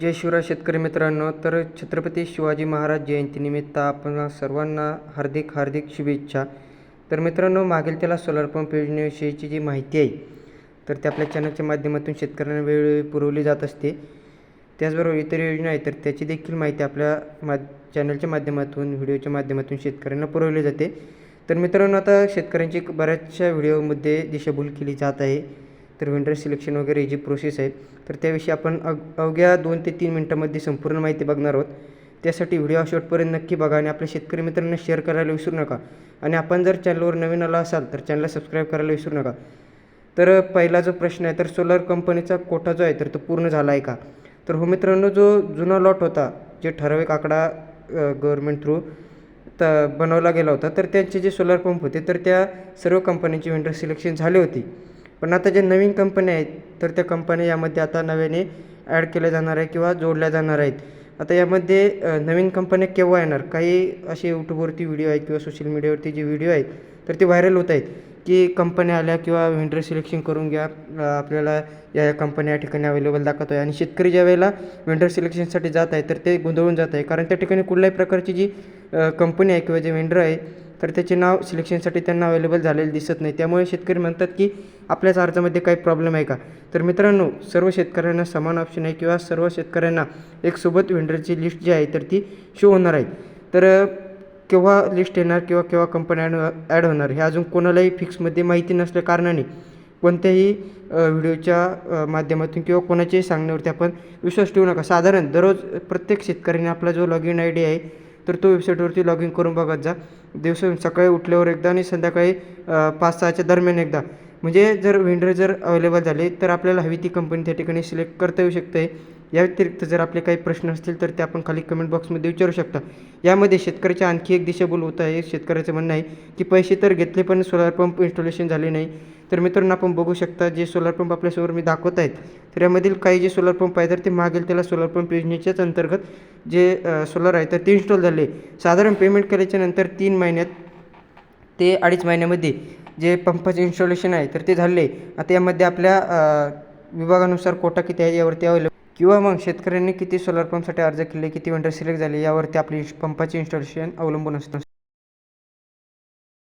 जय शिवराय शेतकरी मित्रांनो तर छत्रपती शिवाजी महाराज जयंतीनिमित्त आपण सर्वांना हार्दिक हार्दिक शुभेच्छा. तर मित्रांनो मागील त्याला सोलार पंप योजनेविषयीची जी माहिती आहे तर ते आपल्या चॅनलच्या माध्यमातून शेतकऱ्यांना वेळोवेळी पुरवली जात असते. त्याचबरोबर इतर योजना आहेत तर त्याची देखील माहिती आपल्या मा चॅनलच्या माध्यमातून व्हिडिओच्या माध्यमातून शेतकऱ्यांना पुरवली जाते. तर मित्रांनो आता शेतकऱ्यांची बऱ्याचशा व्हिडिओमध्ये दिशाभूल केली जात आहे. तर विंडर सिलेक्शन वगैरे जी प्रोसेस आहे तर त्याविषयी आपण अग अवघ्या दोन ते तीन मिनटामध्ये संपूर्ण माहिती बघणार आहोत. त्यासाठी व्हिडिओ शॉर्टपर्यंत नक्की बघा आणि आपल्या शेतकरी मित्रांना शेअर करायला विसरू नका. आणि आपण जर चॅनलवर नवीन आला असाल तर चॅनलला सबस्क्राईब करायला विसरू नका. तर पहिला जो प्रश्न आहे तर सोलर कंपनीचा कोटा जो आहे तर तो पूर्ण झाला आहे का? तर हो मित्रांनो जो जुना लॉट होता जे ठराविक आकडा गव्हर्मेंट थ्रू त बनवला गेला होता तर त्यांचे जे सोलर पंप होते तर त्या सर्व कंपन्यांची वेंडर सिलेक्शन झाली होती. पण आता ज्या नवीन कंपन्या आहेत तर त्या कंपन्या यामध्ये आता नव्याने ॲड केल्या जाणार आहे किंवा जोडल्या जाणार आहेत. आता यामध्ये नवीन कंपन्या केव्हा येणार? काही असे यूट्यूबवरती व्हिडिओ आहेत किंवा सोशल मीडियावरती जे व्हिडिओ आहेत तर ते व्हायरल होत आहेत की कंपन्या आल्या किंवा व्हेंडर सिलेक्शन करून घ्या आपल्याला या या कंपन्या या ठिकाणी अवेलेबल दाखवतो आहे आणि शेतकरी ज्या वेळेला व्हेंडर सिलेक्शनसाठी जात आहे तर ते गोंधळून जात आहे. कारण त्या ठिकाणी कुठल्याही प्रकारची जी कंपनी आहे किंवा जे व्हेंडर आहे तर त्याचे नाव सिलेक्शनसाठी त्यांना अवेलेबल झालेलं दिसत नाही. त्यामुळे शेतकरी म्हणतात की आपल्याच अर्जामध्ये काही प्रॉब्लेम आहे का? तर मित्रांनो सर्व शेतकऱ्यांना समान ऑप्शन आहे किंवा सर्व शेतकऱ्यांना एक सोबत विंडरची लिस्ट जी आहे तर ती शो होणार आहे. तर केव्हा लिस्ट येणार किंवा केव्हा कंपनी ॲड ॲड होणार हे अजून कोणालाही फिक्समध्ये माहिती नसल्या कारणाने कोणत्याही व्हिडिओच्या माध्यमातून किंवा कोणाच्याही सांगण्यावरती आपण विश्वास ठेवू नका. साधारण दररोज प्रत्येक शेतकऱ्याने आपला जो लॉग इन आय डी आहे तर तो वेबसाईटवरती लॉग इन करून बघत जा. दिवस सकाळी उठल्यावर एकदा आणि संध्याकाळी पाच सहाच्या दरम्यान एकदा. म्हणजे जर व्हेंडर जर अवेलेबल झाले तर आपल्याला हवी ती कंपनी त्या ठिकाणी सिलेक्ट करता येऊ शकते. या व्यतिरिक्त जर आपले काही प्रश्न असतील तर ते आपण खाली कमेंट बॉक्समध्ये विचारू शकता. यामध्ये शेतकऱ्याच्या आणखी एक दिशाभूल होत आहे शेतकऱ्याचं म्हणणं आहे की पैसे तर घेतले पण सोलार पंप इन्स्टॉलेशन झाले नाही. तर मित्रांनो आपण बघू शकता जे सोलार पंप आपल्यासमोर मी दाखवत आहेत तर यामधील काही जे सोलार पंप आहे तर ते मागेल त्याला सोलार पंप योजनेच्याच अंतर्गत जे सोलार आहे तर ते इन्स्टॉल झाले. साधारण पेमेंट केल्याच्यानंतर तीन महिन्यात ते अडीच महिन्यामध्ये जे पंपाचे इन्स्टॉलेशन आहे तर ते झाले. आता यामध्ये आपल्या विभागानुसार कोटा किती आहे यावरती अवेलेबल किंवा मग शेतकऱ्यांनी किती सोलार पंपसाठी अर्ज केले किती वेंडर सिलेक्ट झाले यावरती आपली पंपाचे इन्स्टॉलेशन अवलंबून असतं.